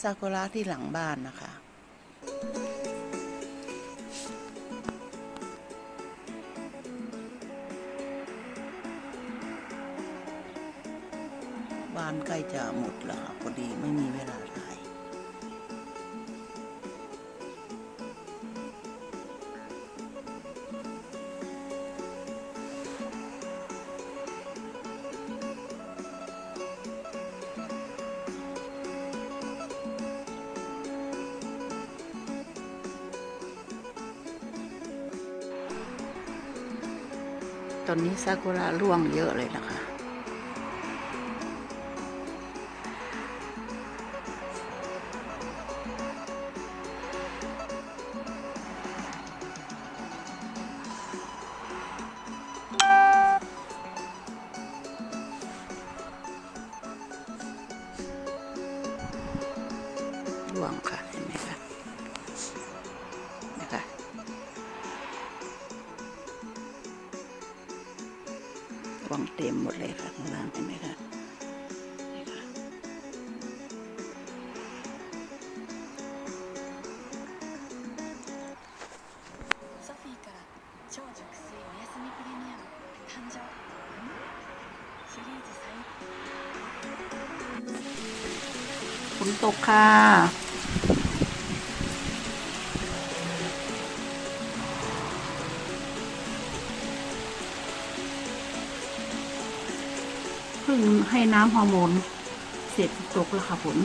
ซากุระที่หลังบ้านนะคะ บ้านใกล้จะหมดแล้วพอดีไม่มีเวลา ตอนนี้ซากุระร่วงเยอะเลยนะคะ องเต็มหมดเลยค่ะข้างล่างเห็นไหมคะฝนตกค่ะ เพิ่งให้น้ำฮอร์โมน เสร็จตกแล้วค่ะผล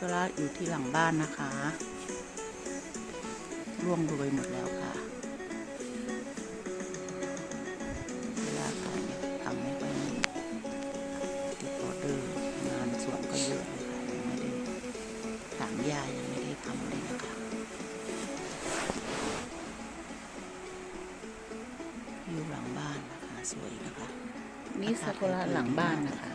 นซากุระอยู่ที่หลังบ้านนะคะร่วงโรยหมดแล้วค่ะเวลาขายเนี่ยทำไม่ค่อยมีติดออเดอร์งานสวนก็เยอะเลยค่ะยังไม่ได้ถางหญ้ายังไม่ได้ทำเลยนะคะอยู่หลังบ้านนะคะสวยนะคะนี่ซากุระหลังบ้านนะคะ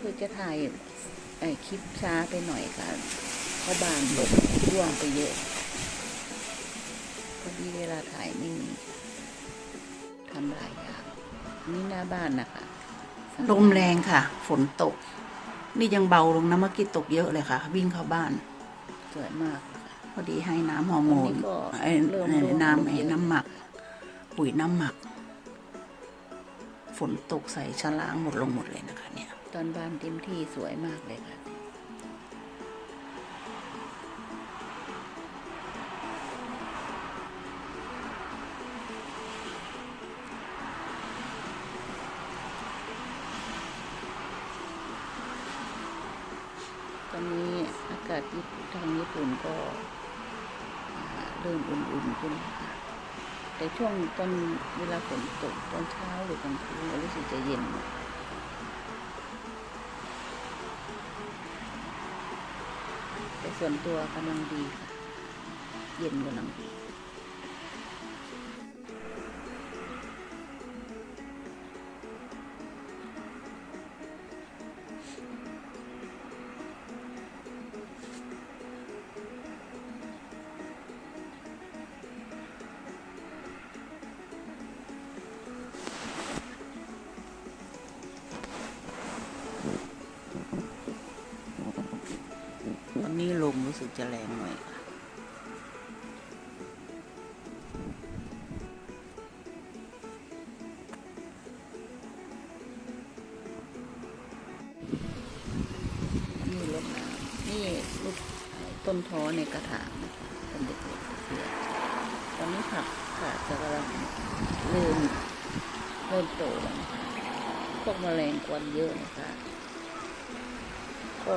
คือจะถ่ายไอคลิปช้าไปหน่อยค่ะเพราะบานหลบร่วงไปเยอะพอดีเวลาถ่ายไม่มีทำหลายอย่างนี่หน้าบ้านนะคะลมแรงค่ะ ฝนตก นี่ยังเบาลงนะเมื่อกี้ตกเยอะเลยค่ะ วิ่งเข้าบ้านสวยมาก พอดีให้น้ำฮอร์โมนไอ้ไอ้น้ำไอ้น้ำหมัก ปุ๋ยน้ำหมัก ฝนตกใส่ชะล้างหมดลงหมดเลยนะคะเนี่ย ตอนบ้านเต็มที่สวยมากเลยค่ะตอนนี้อากาศญี่ปุ่นทางญี่ปุ่นก็เริ่มอุ่นๆขึ้นค่ะแต่ช่วงตอนเวลาฝนตกตอนเช้าหรือกลางคืนรู้สึกจะเย็น ส่วนตัวกำลังดีค่ะ เย็นกำลังดี นี้ลมรู้สึกจะแรงหน่อยนี่รดน้ำนี่ลูกต้นท้อในกระถางนะคะเป็นเด็กๆเสียตอนนี้ผักขาดจะกำลังเริ่มเริ่มโตแล้วพวกแมลงกวนเยอะนะคะก็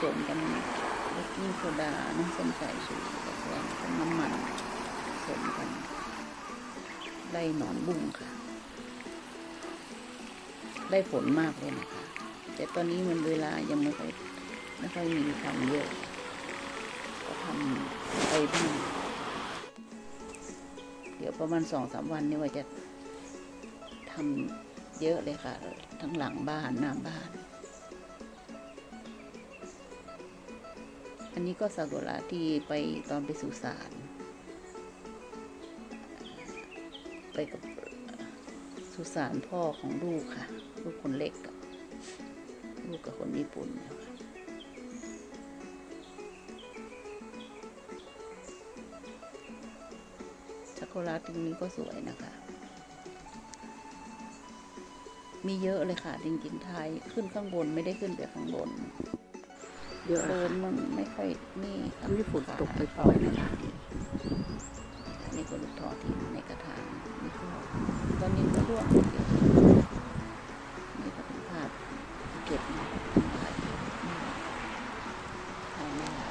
ผสมกันลกกิ้งโซดาน้ำส้มสายชูแล้วก็น้ำมันผสมกันไล่หนอนบุ้งค่ะ ได้ผลมากเลยนะคะ แต่ตอนนี้มันเวลายังไม่ค่อยไม่ค่อยมีทำเยอะ ก็ทำไปบ้างเดี๋ยวประมาณสองสามวันนี้ว่าจะทำเยอะเลยค่ะ ทั้งหลังบ้านหน้าบ้าน นนี้ก็ซากุระที่ไปตอนไปสุสานไปกับสุสานพ่อของลูกค่ะ ลูกคนเล็กกับลูกกับคนญี่ปุ่นนะคะซากุระตรงนี้ก็สวยนะคะ มีเยอะเลยค่ะ จริงๆไทยขึ้นข้างบนไม่ได้ขึ้นไปข้างบน เยอะเดินมันไม่ค่อยนี่ค่ะที่ฝนตกไปปล่อยนะคะนี่ก็ลูกทอทิ้งในกระถางนี่ก็ตอนนี้ก็ร่วงเยอะนี่ก็เป็นภาพเก็บมาถ่ายนี่ถ่ายไม่ได้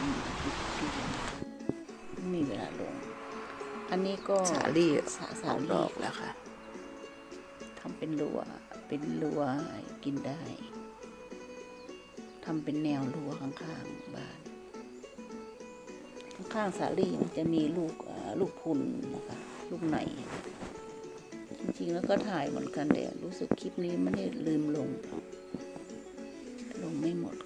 อืมไม่มีเวลาลง อันนี้ก็สาลี่สาสสาองดลี่อกแล้วค่ะทำเป็นรั้วเป็นรั้วกินได้ ทำเป็นแนวรั้วข้างๆบ้าน ข้างๆสาลี่มันจะมีลูกลูกพุนนะคะ ลูกไหน จริงๆ แล้วก็ถ่ายเหมือนกันแต่รู้สึกคลิปนี้ไม่ได้ลืมลง ลงไม่หมด